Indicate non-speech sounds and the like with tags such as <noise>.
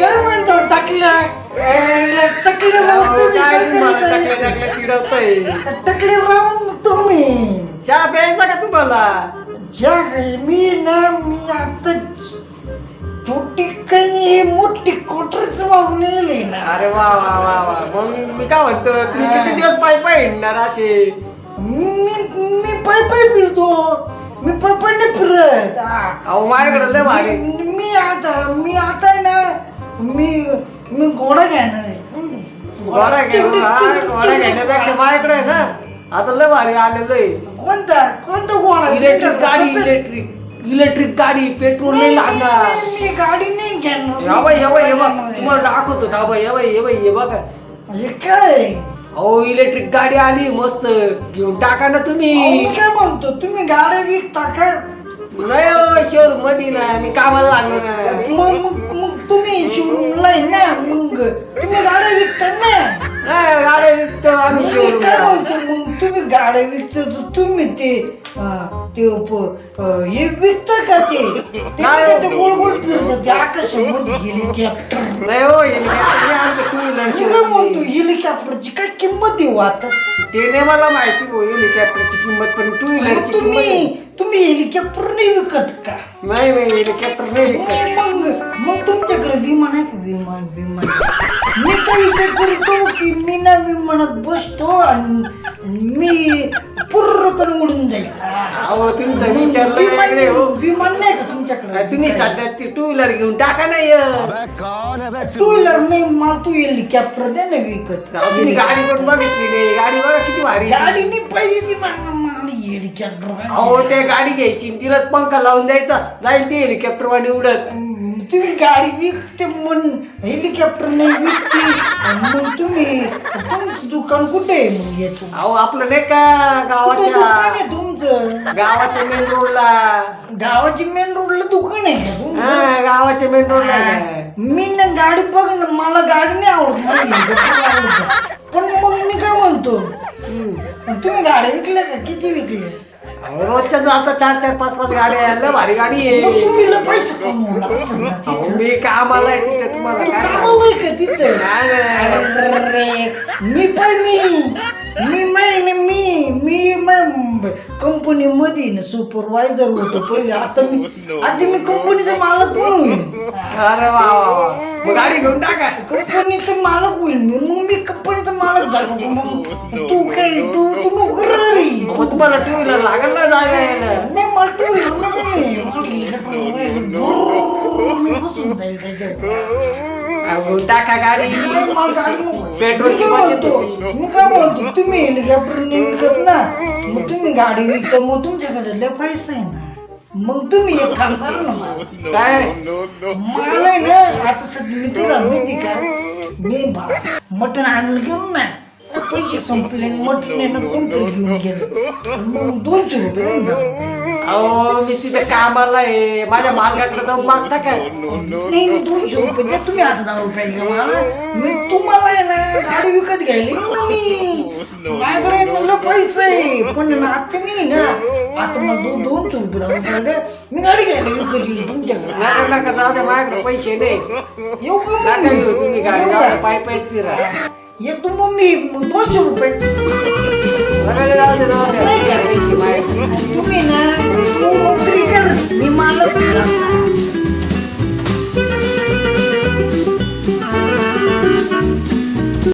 काय म्हणतो टाकल्या टाकले टाकल्या टाकल्या चिडवतोय. टाकले राहून तुम्ही. चहा प्यायचा का तुम्हाला? ज्या मी ना मी आता काही मोठी कोटरीच मागून येले ना. अरे वा वा वा वा. मग मी काय म्हणतो तुम्ही किती दिवस पाय पाय हिंडणार असे? मी मी पाय पाय फिरतो. मी पाय पाय नाही फिरत. अहो माझ्याकडे लय भारी. मी मी आता मी आता आहे ना मी मी घोडा घेणार आहे. घोडा घोडा घेण्यापेक्षा माझ्याकडे आहे ना आता लय भारी आलेलं आहे. कोणता कोणता घोडा? इलेक्ट्रिक गाडी इलेक्ट्रिक इलेक्ट्रिक गाडी पेट्रोल नाही लागणार. मी गाडी नाही घेणार. या बाई या बाई हे बघ तुम्हाला दाखवतो हा बाई या बाई हे बघा. हे काय? अहो इलेक्ट्रिक गाडी आली मस्त घेऊन टाका ना तुम्ही. मी काय म्हणतो तुम्ही गाड्या विकता का नाही हो शोरूममध्ये ना मी कामाला लागलो ना मग मग मग तुम्ही शोरूमला आहे ना मग. तुम्ही गाड्या विकता ना? नाही, गाड्या विकतो आम्ही मी काय शोरूमला म्हणतो मग? तुम्ही गाड्या विकता तर तुम्ही ते अं, ते प- अं, हे विकता का ते. काय ते गोल गोल फिरतात ते आकाशामध्ये हेलिकॉप्टर नाही हो हेलिकॉप्टर आमचं टू व्हीलर मी काय म्हणतो शोरूम हेलिकॉप्टरची काय किंमत देऊ आता ते नाही मला माहिती हो हेलिकॉप्टरची किंमत पण टू व्हीलरची तुम्ही आहे. तुम्ही हेलिकॉप्टर नाही विकत का? नाही नाही हेलिकॉप्टर नाही विकत. मग मग तुमच्याकडे विमान आहे का? विमान विमान. मी काय विचार करतो की मी ना विमानात बसतो आणि मी पूर्णकन उडून जाईल. अहो तुमचा विचार लय विमान हो. विमान नाही का तुमच्याकडे? तुम्ही सध्या ती टू व्हीलर घेऊन टाका ना य. टू व्हीलर नाही मला तू हेलिकॉप्टर दे ना विकत. तुम्ही गाडी पण बघितली नाही. गाडी बघा किती भारी आहे. गाडी नाही पाहिजे ती मला मला हेलिकॉप्टर अहो ते गाडी घ्यायची. आणि तिला पंखा लावून द्यायचा. जाईल ती हेलिकॉप्टर वाणी उडत. तुम्ही गाडी विकते म्हण. हेलिकॉप्टर नाही विकते. मग तुम्ही तुमचं दुकान कुठे आहे मग याचं? अहो आपलं नाही का कुठं दुकान गावाच्या आहे तुमचं? गावाच्या मेन रोडला गावाची मेन रोडला दुकान आहे का तुमचं? हा गावाच्या मेन रोडला आहे. मी ना गाडी बघ ना मला गाडी नाही आवडत. मला हेलिकॉप्टर आवडतं. पण मग मी काय म्हणतो. तुम्ही गाड्या विकल्या का किती विकल्या अहो, रोजच्या आता चार चार पाच पाच गाड्या आहे. लय भारी गाडी मग आहे तुम्ही पैसे कमवला असेल ना अहो, तिथं. मी कामाला आहे तिथे तुम्हाला तू काय सांगू? कामाला आहे का तिथं नाही, नाही. अरे, मी पण मी मी मै मी मी कंपनी मध्ये ना सुपरवायझर होतो पहिले आता मी आता मी कंपनीचा मालक होईल अरे वा वा वा. गाडी घेऊन टाका. कंपनीचा मालक होईल. मी मग मी कंपनीचा मालक झालो. <laughs> मग तू काय तू तू नोकरी मग तुम्हाला टू व्हीलर लागल ना जागा यायला. नाही मला टू व्हीलर <laughs> टाका गाडी. पेट्रोलची मी काय हेलिकॉप्टर ना. मग तुम्ही गाडी विकता मग तुमच्याकडे लय पैसा आहे ना. मग तुम्ही एक काम करा ना मला. <laughs> काय? मला आहे ना आता सध्या मी तुला माहिती का मी मटण आणलं घेऊन ना पैसे संपले मटण आहे ना घेऊन गेलं. मग दोनशे रुपये देऊन. अहो मी तिथे कामाला आहे. माझ्या मालकाकडे जाऊन मागता काय? नाही नाही, दोनशे रुपये द्या तुम्ही आता दहा रुपये घ्या मला. मी तुम्हाला आहे ना गाडी विकत घ्यायला ना मी. माझ्याकडे म्हणलं पैसे आहे. पण ना. आता नाही ना आता मला दोन दोनशे रुपये मी गाडी घ्यायला विकत येईल तुमच्याकडे नका नका जाऊ द्या माझ्याकडे पैसे नाही. येऊ नका? घेऊ तुम्ही गाडी पायी पायी फिरा. येतो मग मी दोनशे रुपये. तुम्ही ना